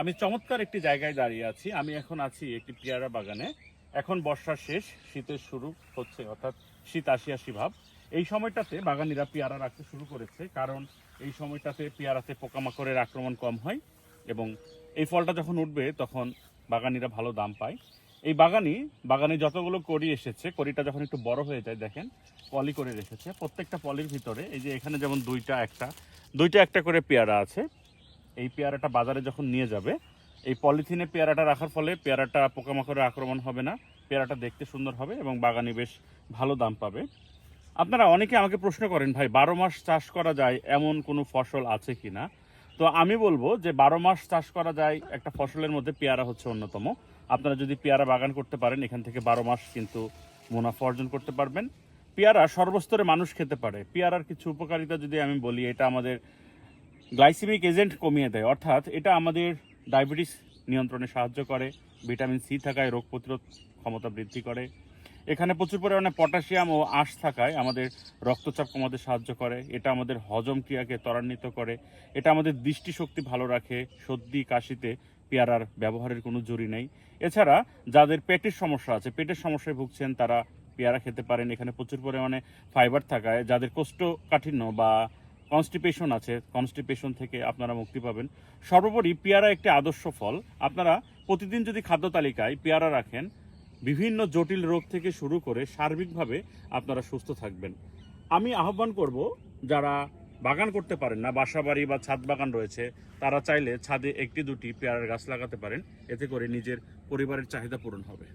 আমি চমৎকার একটি জায়গায় দাঁড়িয়ে আছি। আমি এখন আছি একটি পেয়ারা বাগানে। এখন বর্ষার শেষ, শীতের শুরু হচ্ছে, অর্থাৎ শীত আসি আসি ভাব এই সময়টাতে বাগানিরা পেয়ারা রাখতে শুরু করেছে, কারণ এই সময়টাতে পেয়ারাতে পোকামাকড়ের আক্রমণ কম হয় এবং এই ফলটা যখন উঠবে, তখন বাগানিরা ভালো দাম পায়। এই বাগানি বাগানে যতগুলো কড়ি এসেছে, কড়িটা যখন একটু বড় হয়ে যায়, দেখেন, পলি করে রেখেছে। প্রত্যেকটা পলির ভিতরে এই যে এখানে যেমন দুইটা, একটা দুইটা, একটা করে পেয়ারা আছে। এই পেয়ারাটা বাজারে যখন নিয়ে যাবে, এই পলিথিনে পেয়ারাটা রাখার ফলে পেয়ারাটা পোকামাকড়ের আক্রমণ হবে না, পেয়ারাটা দেখতে সুন্দর হবে এবং বাগানে বেশ ভালো দাম পাবে। আপনারা অনেকে আমাকে প্রশ্ন করেন, ভাই, বারো মাস চাষ করা যায়, এমন কোনো ফসল আছে কি না? তো আমি বলব যে, বারো মাস চাষ করা যায়, একটা ফসলের মধ্যে পেয়ারা হচ্ছে অন্যতম। আপনারা যদি পেয়ারা বাগান করতে পারেন, এখান থেকে বারো মাস কিন্তু মুনাফা অর্জন করতে পারবেন। পেয়ারা সর্বস্তরে মানুষ খেতে পারে। পেয়ারার কিছু উপকারিতা যদি আমি বলি, এটা আমাদের গ্লাইসেমিক এজেন্ট কমিয়ে দেয়। অর্থাৎ এটা আমাদের ডায়াবেটিস নিয়ন্ত্রণে সাহায্য করে, ভিটামিন সি থাকায় রোগ প্রতিরোধ ক্ষমতা বৃদ্ধি করে। এখানে প্রচুর পরিমাণে পটাশিয়াম ও আঁশ থাকায় আমাদের রক্তচাপ কমাতে সাহায্য করে। এটা আমাদের হজম ক্রিয়াকে ত্বরান্বিত করে। এটা আমাদের দৃষ্টিশক্তি ভালো রাখে। সর্দি, কাশিতে পেয়ারার ব্যবহারের কোনো জুরি নেই। এছাড়া যাদের পেটের সমস্যা আছে, পেটের সমস্যায় ভুগছেন, তারা পেয়ারা খেতে পারেন। এখানে প্রচুর পরিমাণে ফাইবার থাকায় যাদের কোষ্ঠকাঠিন্য বা কনস্টিপেশন আছে কনস্টিপেশন থেকে আপনারা মুক্তি পাবেন। সর্বোপরি পেয়ারা একটি আদর্শ ফল। আপনারা প্রতিদিন যদি খাদ্য তালিকায় পেয়ারা রাখেন, বিভিন্ন জটিল রোগ থেকে শুরু করে সার্বিকভাবে আপনারা সুস্থ থাকবেন। আমি আহ্বান করব, যারা বাগান করতে পারেন না বাসা বাড়ি বা ছাদ বাগান রয়েছে, তারা চাইলে ছাদে একটি দুটি পেয়ারার গাছ লাগাতে পারেন। এতে করে নিজের পরিবারের চাহিদা পূরণ হবে।